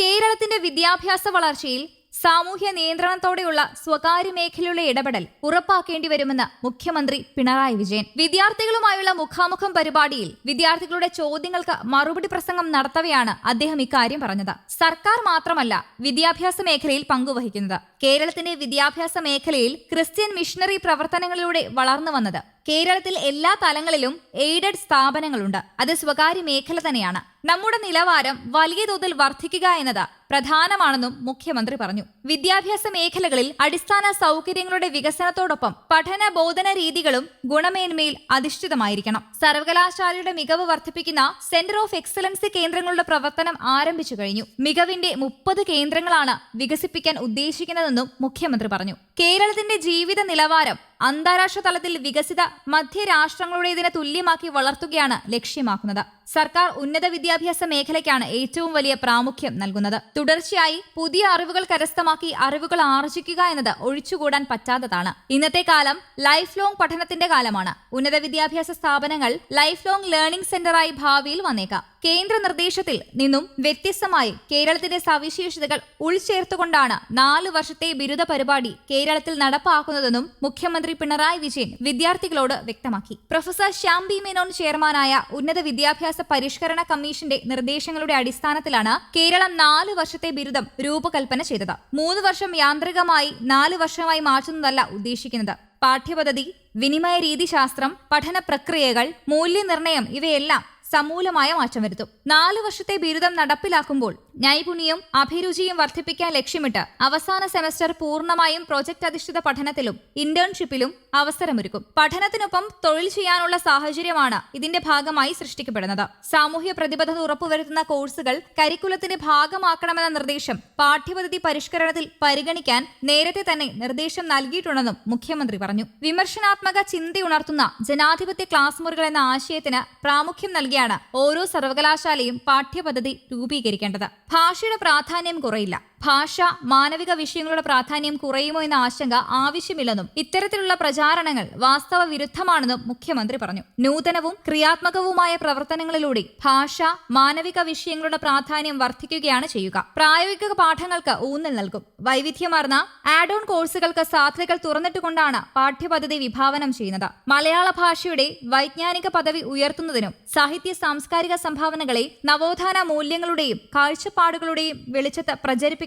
കേരളത്തിന്റെ വിദ്യാഭ്യാസ വളർച്ചയിൽ സാമൂഹ്യ നിയന്ത്രണത്തോടെയുള്ള സ്വകാര്യ മേഖലയുടെ ഇടപെടൽ ഉറപ്പാക്കേണ്ടി വരുമെന്ന് മുഖ്യമന്ത്രി പിണറായി വിജയൻ. വിദ്യാർത്ഥികളുമായുള്ള മുഖാമുഖം പരിപാടിയിൽ വിദ്യാർത്ഥികളുടെ ചോദ്യങ്ങൾക്ക് മറുപടി പ്രസംഗം നടത്തവെയാണ് അദ്ദേഹം ഇക്കാര്യം പറഞ്ഞത്. സർക്കാർ മാത്രമല്ല വിദ്യാഭ്യാസ മേഖലയിൽ പങ്കുവഹിക്കുന്നത്. കേരളത്തിന്റെ വിദ്യാഭ്യാസ മേഖലയിൽ ക്രിസ്ത്യൻ മിഷണറി പ്രവർത്തനങ്ങളിലൂടെ വളർന്നു വന്നത് കേരളത്തിൽ എല്ലാ തലങ്ങളിലും എയ്ഡഡ് സ്ഥാപനങ്ങളുണ്ട്. അത് സ്വകാര്യ മേഖല തന്നെയാണ്. നമ്മുടെ നിലവാരം വലിയ തോതിൽ വർദ്ധിക്കുക എന്നത് പ്രധാനമാണെന്നും മുഖ്യമന്ത്രി പറഞ്ഞു. വിദ്യാഭ്യാസ മേഖലകളിൽ അടിസ്ഥാന സൗകര്യങ്ങളുടെ വികസനത്തോടൊപ്പം പഠന ബോധന രീതികളും ഗുണമേന്മയിൽ അധിഷ്ഠിതമായിരിക്കണം. സർവകലാശാലയുടെ മികവ് വർദ്ധിപ്പിക്കുന്ന സെന്റർ ഓഫ് എക്സലൻസ് കേന്ദ്രങ്ങളുടെ പ്രവർത്തനം ആരംഭിച്ചു കഴിഞ്ഞു. മികവിന്റെ മുപ്പത് കേന്ദ്രങ്ങളാണ് വികസിപ്പിക്കാൻ ഉദ്ദേശിക്കുന്നതെന്നും മുഖ്യമന്ത്രി പറഞ്ഞു. കേരളത്തിന്റെ ജീവിത നിലവാരം അന്താരാഷ്ട്ര തലത്തിൽ വികസിത മധ്യരാഷ്ട്രങ്ങളുടേതിനെ തുല്യമാക്കി വളർത്തുകയാണ് ലക്ഷ്യമാക്കുന്നത്. സർക്കാർ ഉന്നത വിദ്യാഭ്യാസ മേഖലയ്ക്കാണ് ഏറ്റവും വലിയ പ്രാമുഖ്യം നൽകുന്നത്. തുടർച്ചയായി പുതിയ അറിവുകൾ കരസ്ഥമാക്കി അറിവുകൾ ആർജിക്കുക എന്നത് ഒഴിച്ചുകൂടാൻ പറ്റാത്തതാണ്. ഇന്നത്തെ കാലം ലൈഫ് ലോങ് പഠനത്തിന്റെ കാലമാണ്. ഉന്നത വിദ്യാഭ്യാസ സ്ഥാപനങ്ങൾ ലൈഫ് ലോങ് ലേണിംഗ് സെന്ററായി ഭാവിയിൽ വന്നേക്കാം. കേന്ദ്ര നിർദ്ദേശത്തിൽ നിന്നും വ്യത്യസ്തമായി കേരളത്തിന്റെ സവിശേഷതകൾ ഉൾച്ചേർത്തുകൊണ്ടാണ് നാലു വർഷത്തെ ബിരുദ പരിപാടി കേരളത്തിൽ നടപ്പാക്കുന്നതെന്നും മുഖ്യമന്ത്രി പിണറായി വിജയൻ വിദ്യാർത്ഥികളോട് വ്യക്തമാക്കി. പ്രൊഫസർ ശ്യാം ബി മേനോൻ ചെയർമാനായ ഉന്നത വിദ്യാഭ്യാസ പരിഷ്കരണ കമ്മീഷന്റെ നിർദ്ദേശങ്ങളുടെ അടിസ്ഥാനത്തിലാണ് കേരളം നാല് വർഷത്തെ ബിരുദം രൂപകൽപ്പന ചെയ്തത്. മൂന്ന് വർഷം യാന്ത്രികമായി നാല് വർഷമായി മാറ്റുന്നതല്ല ഉദ്ദേശിക്കുന്നത്. പാഠ്യപദ്ധതി വിനിമയ രീതിശാസ്ത്രം പഠന പ്രക്രിയകൾ മൂല്യനിർണയം ഇവയെല്ലാം സമൂലമായ മാറ്റം വരുത്തും. നാലു വർഷത്തെ ബിരുദം നടപ്പിലാക്കുമ്പോൾ നൈപുണ്യം അഭിരുചിയും വർദ്ധിപ്പിക്കാൻ ലക്ഷ്യമിട്ട് അവസാന സെമസ്റ്റർ പൂർണമായും പ്രോജക്ട് അധിഷ്ഠിത പഠനത്തിലും ഇന്റേൺഷിപ്പിലും അവസരമൊരുക്കും. പഠനത്തിനൊപ്പം തൊഴിൽ ചെയ്യാനുള്ള സാഹചര്യമാണ് ഇതിന്റെ ഭാഗമായി സൃഷ്ടിക്കപ്പെടുന്നത്. സാമൂഹ്യ പ്രതിബദ്ധത ഉറപ്പുവരുത്തുന്ന കോഴ്സുകൾ കരിക്കുലത്തിന്റെ ഭാഗമാക്കണമെന്ന നിർദ്ദേശം പാഠ്യപദ്ധതി പരിഷ്കരണത്തിൽ പരിഗണിക്കാൻ നേരത്തെ തന്നെ നിർദ്ദേശം നൽകിയിട്ടുണ്ടെന്നും മുഖ്യമന്ത്രി പറഞ്ഞു. വിമർശനാത്മക ചിന്തയുണർത്തുന്ന ജനാധിപത്യ ക്ലാസ് മുറികൾ എന്ന ആശയത്തിന് പ്രാമുഖ്യം നൽകിയാണ് ഓരോ സർവകലാശാലയും പാഠ്യപദ്ധതി രൂപീകരിക്കേണ്ടത്. ഭാഷയുടെ പ്രാധാന്യം കുറയില്ല. ഭാഷ മാനവിക വിഷയങ്ങളുടെ പ്രാധാന്യം കുറയുമോ എന്ന ആശങ്ക ആവശ്യമില്ലെന്നും ഇത്തരത്തിലുള്ള പ്രചാരണങ്ങൾ വാസ്തവ വിരുദ്ധമാണെന്നും മുഖ്യമന്ത്രി പറഞ്ഞു. നൂതനവും ക്രിയാത്മകവുമായ പ്രവർത്തനങ്ങളിലൂടെ ഭാഷ മാനവിക വിഷയങ്ങളുടെ പ്രാധാന്യം വർദ്ധിക്കുകയാണ് ചെയ്യുക. പ്രായോഗിക പാഠങ്ങൾക്ക് ഊന്നൽ നൽകും. വൈവിധ്യമാർന്ന ആഡ് ഓൺ കോഴ്സുകൾക്ക് സാധ്യതകൾ തുറന്നിട്ടുകൊണ്ടാണ് പാഠ്യപദ്ധതി വിഭാവനം ചെയ്യുന്നത്. മലയാള ഭാഷയുടെ വൈജ്ഞാനിക പദവി ഉയർത്തുന്നതിനും സാഹിത്യ സാംസ്കാരിക സംഭാവനകളെ നവോത്ഥാന മൂല്യങ്ങളുടെയും കാഴ്ചപ്പാടുകളുടെയും വെളിച്ചത്ത്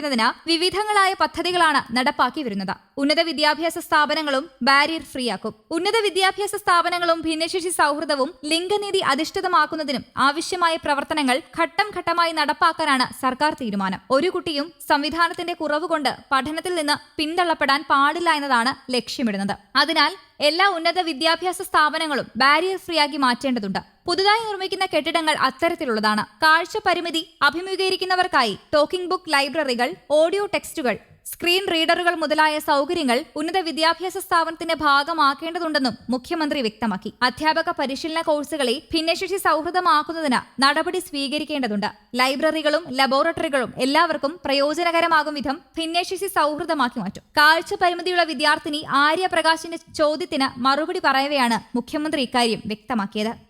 പ്രചരിപ്പിക്കുന്നതിന് വിവിധങ്ങളായ പദ്ധതികളാണ് നടപ്പാക്കി വരുന്നത് ഉന്നത വിദ്യാഭ്യാസ സ്ഥാപനങ്ങളും ബാരിയർ ഫ്രീ ആക്കും ഉന്നത വിദ്യാഭ്യാസ സ്ഥാപനങ്ങളും ഭിന്നശേഷി സൗഹൃദവും ലിംഗനീതി അധിഷ്ഠിതമാക്കുന്നതിനും ആവശ്യമായ പ്രവർത്തനങ്ങൾ ഘട്ടം ഘട്ടമായി നടപ്പാക്കാനാണ് സർക്കാർ തീരുമാനം. ഒരു കുട്ടിയും സംവിധാനത്തിന്റെ കുറവ് കൊണ്ട് പഠനത്തിൽ നിന്ന് പിന്തള്ളപ്പെടാൻ പാടില്ല എന്നതാണ് ലക്ഷ്യമിടുന്നത്. അതിനാൽ എല്ലാ ഉന്നത വിദ്യാഭ്യാസ സ്ഥാപനങ്ങളും ബാരിയർ ഫ്രീ ആക്കി മാറ്റേണ്ടതുണ്ട്. പുതുതായി നിർമ്മിക്കുന്ന കെട്ടിടങ്ങൾ അത്തരത്തിലുള്ളതാണ്. കാഴ്ച പരിമിതി അഭിമുഖീകരിക്കുന്നവർക്കായി ടോക്കിംഗ് ബുക്ക് ലൈബ്രറികൾ ഓഡിയോ ടെക്സ്റ്റുകൾ സ്ക്രീൻ റീഡറുകൾ മുതലായ സൗകര്യങ്ങൾ ഉന്നത വിദ്യാഭ്യാസ സ്ഥാപനത്തിന്റെ ഭാഗമാക്കേണ്ടതുണ്ടെന്നും മുഖ്യമന്ത്രി വ്യക്തമാക്കി. അധ്യാപക പരിശീലന കോഴ്സുകളെ ഭിന്നശേഷി സൗഹൃദമാക്കുന്നതിന് നടപടി സ്വീകരിക്കേണ്ടതുണ്ട്. ലൈബ്രറികളും ലബോറട്ടറികളും എല്ലാവർക്കും പ്രയോജനകരമാകും വിധം ഭിന്നശേഷി സൗഹൃദമാക്കി മാറ്റും. കാഴ്ച പരിമിതിയുള്ള വിദ്യാർത്ഥിനി ആര്യ പ്രകാശിന്റെ ചോദ്യത്തിന് മറുപടി പറയവെയാണ് മുഖ്യമന്ത്രി ഇക്കാര്യം വ്യക്തമാക്കിയത്.